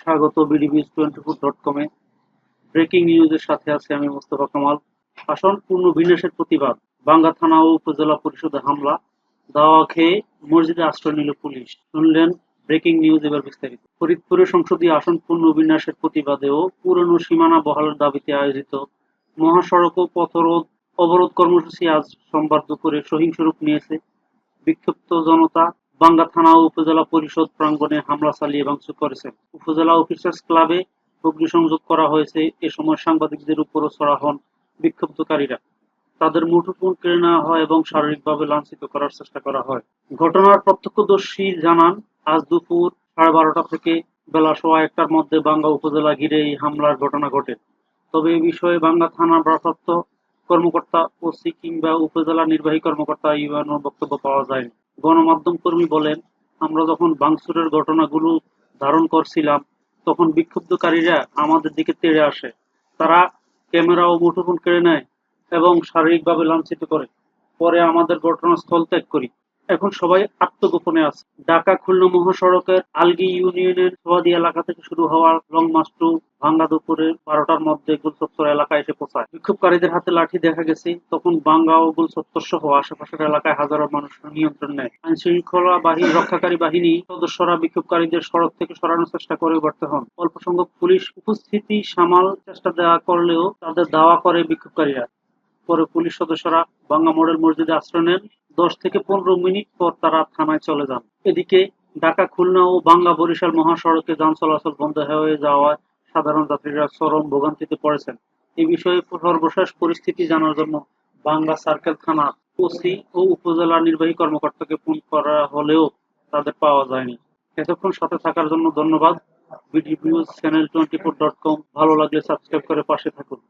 স্বাগত বিডিবিজ twenty four dot কমে ব্রেকিং নিউজের সাথে আছে আমি মোস্তফা কামাল। আসন পূর্ণ বিন্যাসের প্রতিবাদ। বাঙ্গা থানা ও উপজেলা পরিষদে হামলা। দাওয়া খেয়ে মসজিদে আশ্রয় নিল পুলিশ। শুনলেন ব্রেকিং নিউজ এবার বিস্তারিত। ফরিদপুরে সংসদীয় আসন পূর্ণ বিন্যাসের প্রতিবাদে ও পুরনো সীমানা বহালের দাবিতে আয়োজিত মহাসড়ক ও পথরোধ অবরোধ কর্মসূচি আজ সোমবার দুপুরে সহিংস রূপ নিয়েছে বিক্ষুব্ধ জনতা বাঙ্গা থানা উপজেলা পরিষদ প্রাঙ্গণে হামলা চালিয়ে ভাঙচুর করেছে। উপজেলা অফিসার্স ক্লাবে অগ্নিসংযোগ করা হয়েছে। এ সময় সাংবাদিকদের উপরও ছড়া হন বিক্ষুব্ধকারীরা। তাদের মুঠোফোন কেড়ে নেওয়া হয় এবং শারীরিকভাবে লাঞ্ছিত করার চেষ্টা করা হয়। ঘটনার প্রত্যক্ষদর্শী জানান, আজ দুপুর সাড়ে বারোটা থেকে বেলা সোয়া একটার মধ্যে বাঙ্গা উপজেলা ঘিরে এই হামলার ঘটনা ঘটে। তবে এ বিষয়ে বাঙ্গা থানার ভারপ্রাপ্ত কর্মকর্তা ও ওসি কিংবা উপজেলা নির্বাহী কর্মকর্তা ইউএনও বক্তব্য পাওয়া যায়নি। গণমাধ্যম কর্মী বলেন, আমরা যখন ভাঙচুরের ঘটনাগুলো ধারণ করছিলাম, তখন বিক্ষুব্ধকারীরা আমাদের দিকে তেড়ে আসে। তারা ক্যামেরা ও মুঠোফোন কেড়ে নেয় এবং শারীরিকভাবে লাঞ্ছিত করে। পরে আমাদের ঘটনাস্থল ত্যাগ করি। এখন সবাই আত্মগোপনে আছে। ঢাকা খুলনা মহাসড়কের আলগি ইউনিয়নের সোয়াদি এলাকা থেকে শুরু হওয়া লং মার্চ টু ভাঙ্গা দুপুরে বারোটার মধ্যে গুলচত্বর এলাকায় এসে পৌঁছায়। বিক্ষোভকারীদের হাতে লাঠি দেখা গেছে। তখন বাঙ্গা ও গুলচত্বর সহ আশেপাশের এলাকায় হাজারো মানুষ নিয়ন্ত্রণ নেয়। আইন শৃঙ্খলা বাহিনী রক্ষাকারী বাহিনী সদস্যরা বিক্ষোভকারীদের সড়ক থেকে সরানোর চেষ্টা করে ব্যর্থ হন। অল্প সংখ্যক পুলিশ উপস্থিতি সামাল চেষ্টা দেওয়া করলেও তাদের দাওয়া করে বিক্ষোভকারীরা। পরে পুলিশ সদস্যরা বাঙ্গা মডেল মসজিদে আশ্রয় নেন। দশ থেকে পনেরো মিনিট পর তারা থানায় চলে যান। এদিকে ঢাকা, খুলনা ও বাংলা বরিশাল মহাসড়কে যান চলাচল বন্ধ হয়ে যাওয়ায় সাধারণ যাত্রীরা চরম ভোগান্তিতে পড়েছেন। এ বিষয়ে সর্বশেষ পরিস্থিতি জানার জন্য বাংলা সার্কেল থানা, ওসি ও উপজেলা নির্বাহী কর্মকর্তাকে ফোন করা হলেও তাদের পাওয়া যায়নি। এতক্ষণ সাথে থাকার জন্য ধন্যবাদ। BD news channel twenty four dot com. ভালো লাগলে সাবস্ক্রাইব করে পাশে থাকুন।